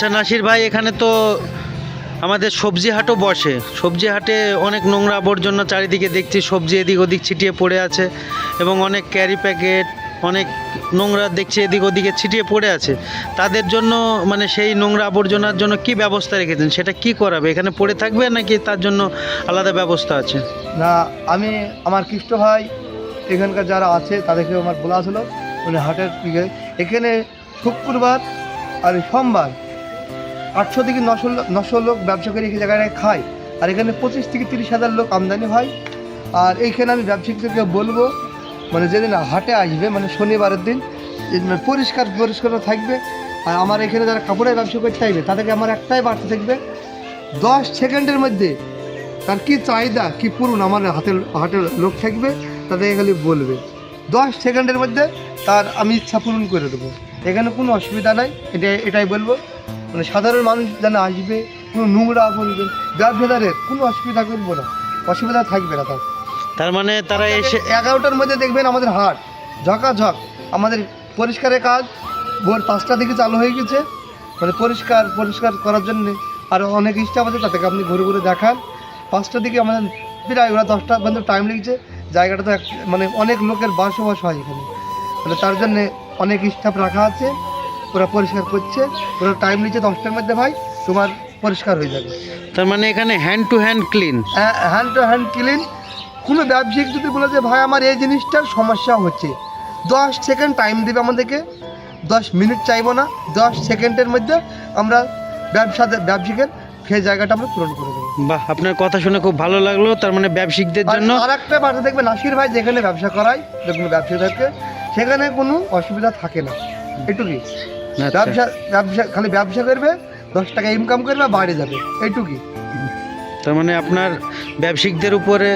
আচ্ছা নাসির ভাই, এখানে তো আমাদের সবজি হাটও বসে। সবজি হাটে অনেক নোংরা আবর্জনা চারিদিকে দেখছি, সবজি এদিক ওদিক ছিটিয়ে পড়ে আছে এবং অনেক ক্যারি প্যাকেট, অনেক নোংরা দেখছি এদিক ওদিকে ছিটিয়ে পড়ে আছে। তাদের জন্য মানে সেই নোংরা আবর্জনার জন্য কি ব্যবস্থা রেখেছেন? সেটা কি করাবে? এখানে পড়ে থাকবে নাকি তার জন্য আলাদা ব্যবস্থা আছে? না, আমি, আমার খ্রিস্ট ভাই, এখানকার যারা আছে তাদেরকে আমার বলা হলো মানে হাটের দিকে। এখানে শুক্রবার আর সোমবার আটশো থেকে নশো নশো লোক ব্যবসা করে এই জায়গায় খায়। আর এখানে পঁচিশ থেকে তিরিশ হাজার লোক আমদানি হয়। আর এইখানে আমি ব্যবসায়িকদেরকে বলব মানে যেদিন হাটে আসবে মানে শনিবারের দিন মানে পরিষ্কার পরিষ্কার থাকবে। আর আমার এখানে যারা কাপড়ের ব্যবসা করতে চাইবে, তাদেরকে আমার একটাই বার্তা থাকবে, দশ সেকেন্ডের মধ্যে তার কি চাহিদা, কি পূরণ আমার হাতের হাটের লোক থাকবে, তাদেরকে খালি বলবে। দশ সেকেন্ডের মধ্যে তার আমি ইচ্ছা পূরণ করে দেবো। এখানে কোনো অসুবিধা নাই, এটা, এটাই বলব। মানে সাধারণ মানুষ যেন আসবে কোনো নোংরা করবে ব্যবসাদারের কোনো অসুবিধা করব না অসুবিধা থাকবে না তার। তার মানে তারা এসে এগারোটার মধ্যে দেখবেন আমাদের হাট ঝকাঝক আমাদের পরিষ্কারের কাজ ভোর পাঁচটা থেকে চালু হয়ে গেছে। মানে পরিষ্কার পরিষ্কার করার জন্য আর অনেক স্টাফ আছে তাদেরকে আপনি ঘুরে ঘুরে দেখান। পাঁচটার দিকে আমাদের প্রায় ওরা দশটা পর্যন্ত টাইম লেগেছে। জায়গাটা তো এক- মানে অনেক লোকের বাসবাস হয় এখানে। মানে তার জন্যে অনেক স্টাফ রাখা আছে। ওরা পরিষ্কার করছে। ওরা টাইম নিচ্ছে দশটার মধ্যে ভাই তোমার পরিষ্কার হয়ে যাবে। তার মানে এখানে hand to hand clean hand to hand clean কোনো ব্যবসায়িক যদি বলে যে ভাই আমার এই জিনিসটার সমস্যা হচ্ছে। দশ সেকেন্ড টাইম দেবে আমাদেরকে। দশ মিনিট চাইব না। দশ সেকেন্ডের মধ্যে আমরা ব্যবসা ব্যবসায়িকের সেই জায়গাটা আমরা পূরণ করে দেবো। বাহ আপনার কথা শুনে খুব ভালো লাগল। তার মানে ব্যবসায়িকদের জন্য আর একটা বার্তা দেখবে নাসির ভাই যেখানে ব্যবসা করায় যেগুলো ব্যবসায়ীদেরকে সেখানে কোনো অসুবিধা থাকে না। এটুকুই। ব্যবসা ব্যবসা খালি ব্যবসা করবে দশ টাকা ইনকাম করবে বাইরে যাবে। এইটুকুই। তার মানে আপনার ব্যবসায়িকদের উপরে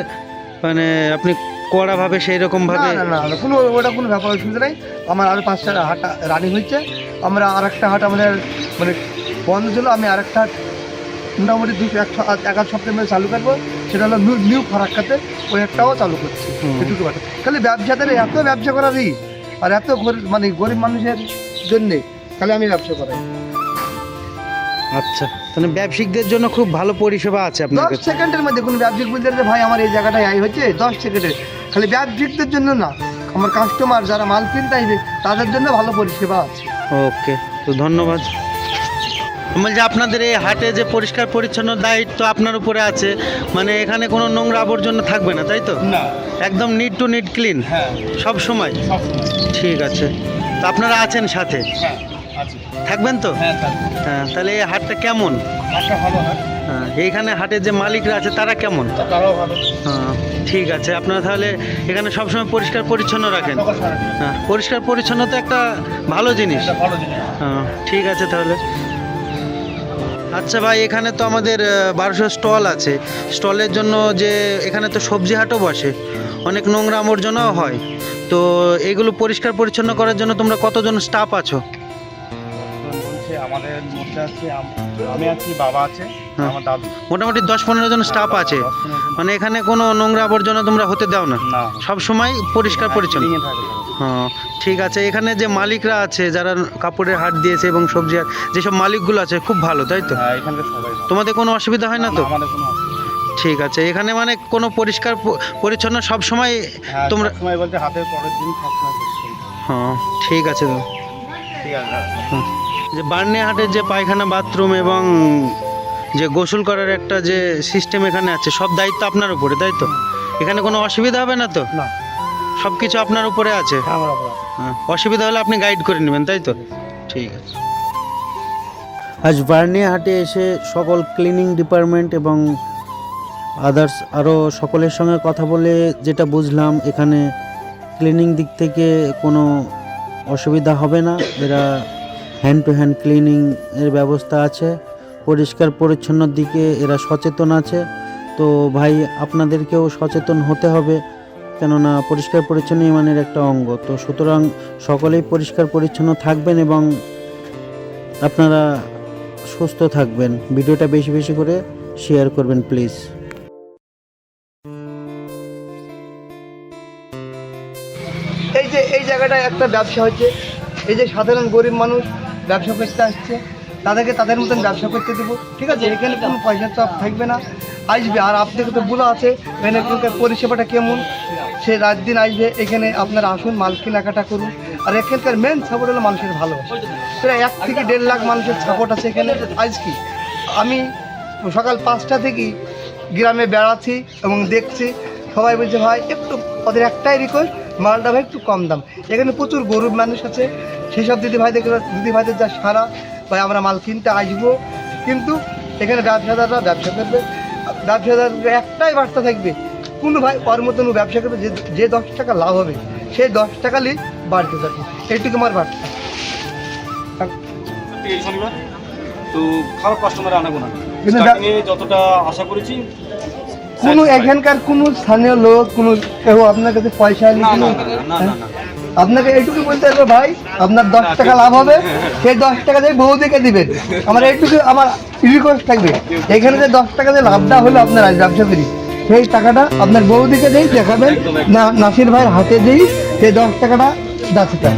মানে আপনি কড়াভাবে সেই রকম ভাবে না না না, কোনো ওটা কোনো ব্যাপার অসুবিধা নেই। আমার আরও পাঁচটা হাট রানিং হচ্ছে আমরা আর একটা হাট আমাদের মানে বন্ধ ছিল আমি আর একটা হাট মোটামুটি দু এক এক আধ সপ্তাহের মধ্যে চালু করব। সেটা হলো নিউ নিউ ফারাক্কাতে ওই একটাও চালু করছি। এটুকু খালি ব্যবসাদের এত ব্যবসা করারই আর এত মানে গরিব মানুষের জন্যে খালি আমি ব্যবসা করাই। আচ্ছা তাহলে ব্যবসায়িকদের জন্য খুব ভালো পরিষেবা আছে আপনার দশ কাছে। সেকেন্ডের মধ্যে কোনো ব্যবসায়িক বলতে যে ভাই আমার এই জায়গাটায় আই হচ্ছে দশ সেকেন্ডে। খালি ব্যবসায়িকদের জন্য না আমার কাস্টমার যারা মাল কিনতে আসবে তাদের জন্য ভালো পরিষেবা আছে। ওকে তো ধন্যবাদ। বলছি আপনাদের এই হাটে যে পরিষ্কার পরিচ্ছন্ন দায়িত্ব আপনার উপরে আছে মানে এখানে কোনো নোংরা আবর্জনা থাকবে না তাই তো? না। একদম নিট টু নিট ক্লিন হ্যাঁ। সব সময়। ঠিক আছে। তো আপনারা আছেন সাথে? হ্যাঁ। আছে। থাকবেন তো? হ্যাঁ হ্যাঁ তাহলে এই হাটটা কেমন? ভালো হাট। হ্যাঁ এইখানে হাটের যে মালিকরা আছে তারা কেমন? তারাও ভালো। হ্যাঁ ঠিক আছে। আপনারা তাহলে এখানে সবসময় পরিষ্কার পরিচ্ছন্ন রাখেন। হ্যাঁ পরিষ্কার পরিচ্ছন্নতা একটা ভালো জিনিস। ভালো জিনিস। হ্যাঁ ঠিক আছে তাহলে। আচ্ছা ভাই এখানে তো আমাদের বারোশো স্টল আছে। স্টলের জন্য যে এখানে তো সবজি হাটও বসে। অনেক নোংরা আবর্জনাও হয়। তো এগুলো পরিষ্কার পরিচ্ছন্ন করার জন্য তোমরা কতজন স্টাফ আছো? আমাদের মধ্যে আছে আমি আছি বাবা আছে হ্যাঁ। আমার দাদু মোটামুটি দশ পনেরো জন স্টাফ আছে পনেরো জন। মানে এখানে কোনো নোংরা আবর্জনা তোমরা হতে দাও না সব সময় পরিষ্কার পরিচ্ছন্ন থাকে সব। হ্যাঁ ঠিক আছে এখানে যে মালিকরা আছে যারা কাপড়ের হাট দিয়েছে এবং সবজি হাট যেসব মালিকগুলো আছে খুব ভালো তাই তো হ্যাঁ। তোমাদের কোনো অসুবিধা হয় না তো। ঠিক আছে এখানে মানে কোনো পরিষ্কার পরিচ্ছন্ন সব সময় হ্যাঁ তোমরা সময় বলতে হাতের পরের দিন হ্যাঁ ঠিক আছে তো ঠিক আছে। যে বার্নি হাটের যে পায়খানা বাথরুম এবং যে গোসল করার একটা যে সিস্টেম এখানে আছে সব দায়িত্ব আপনার উপরে তাই তো? এখানে কোনো অসুবিধা হবে না তো? না। সব কিছু আপনার উপরে আছে? হ্যাঁ হ্যাঁ অসুবিধা হলে আপনি গাইড করে নেবেন তাই তো? ঠিক আছে। আজ বার্নিয়া হাটে এসে সকল ক্লিনিং ডিপার্টমেন্ট এবং আদার্স আরও সকলের সঙ্গে কথা বলে যেটা বুঝলাম এখানে ক্লিনিং দিক থেকে কোনো অসুবিধা হবে না। এরা হ্যান্ড টু হ্যান্ড ক্লিনিং এর ব্যবস্থা আছে, পরিষ্কার পরিচ্ছন্নর দিকে এরা সচেতন আছে। তো ভাই, আপনাদেরকেও সচেতন হতে হবে, কেননা পরিষ্কার পরিচ্ছন্ন ইমানের একটা অঙ্গ। তো সুতরাং সকলেই পরিষ্কার পরিচ্ছন্ন থাকবেন এবং আপনারা সুস্থ থাকবেন। ভিডিওটা বেশি বেশি করে শেয়ার করবেন প্লিজ এই যে, এই জায়গাটায় একটা ব্যবসা হচ্ছে, এই যে সাধারণ গরিব মানুষ ব্যবসা করতে আসছে। তাদেরকে তাদের মতন ব্যবসা করতে দেবো। ঠিক আছে? এখানে কোনো পয়সার চাপ থাকবে না। আসবে। আর আপনাকে তো বলা আছে এখানে পরিষেবাটা কেমন? সে রাত দিন আসবে। এখানে আপনারা আসুন, মাল কেনাকাটা করুন। আর এখানকার মেন সাপোর্ট হলো মানুষের ভালোবাসা। প্রায় এক থেকে দেড় লাখ মানুষের সাপোর্ট আছে এখানে। আজ কি? আমি সকাল পাঁচটা থেকেই গ্রামে বেড়াচ্ছি এবং দেখছি। সবাই বলছে, ভাই, একটু ওদের একটাই রিকোয়েস্ট মালটা ভাই একটু কম দাম। এখানে প্রচুর গরিব মানুষ আছে। সেই সব দিদি ভাইদের দিদি ভাইদের যা সারা ভাই আমরা মাল কিনতে আসব। কিন্তু এখানে ব্যবসাদাররা ব্যবসা করবে। ব্যবসাদারদের একটাই বার্তা থাকবে কোনো ভাই ওর মতন ব্যবসা করবে যে যে দশ টাকা লাভ হবে সেই দশ টাকা নিয়ে বাড়তে থাকবে এইটুকু আমার বার্তা। তো খারাপ কাস্টমার আনাবো না। যতটা আশা করেছি কোনো এখানকার কোনো স্থানীয় লোক কোনো কেউ আপনার কাছে পয়সা না না না না না না আপনাকে এইটুকু বলতে হবে ভাই আপনার দশ টাকা লাভ হবে সেই দশ টাকা দিয়ে বৌদিকে দিবেন। আমার এইটুকু আমার রিকোয়েস্ট থাকবে এখানে যে দশ টাকা দিয়ে লাভটা হলো আপনার আজ ব্যবসা করি সেই টাকাটা আপনার বৌদিকে দিই দেখাবেন না নাসির ভাইয়ের হাতে দিই সেই দশ টাকাটা দাসিটা।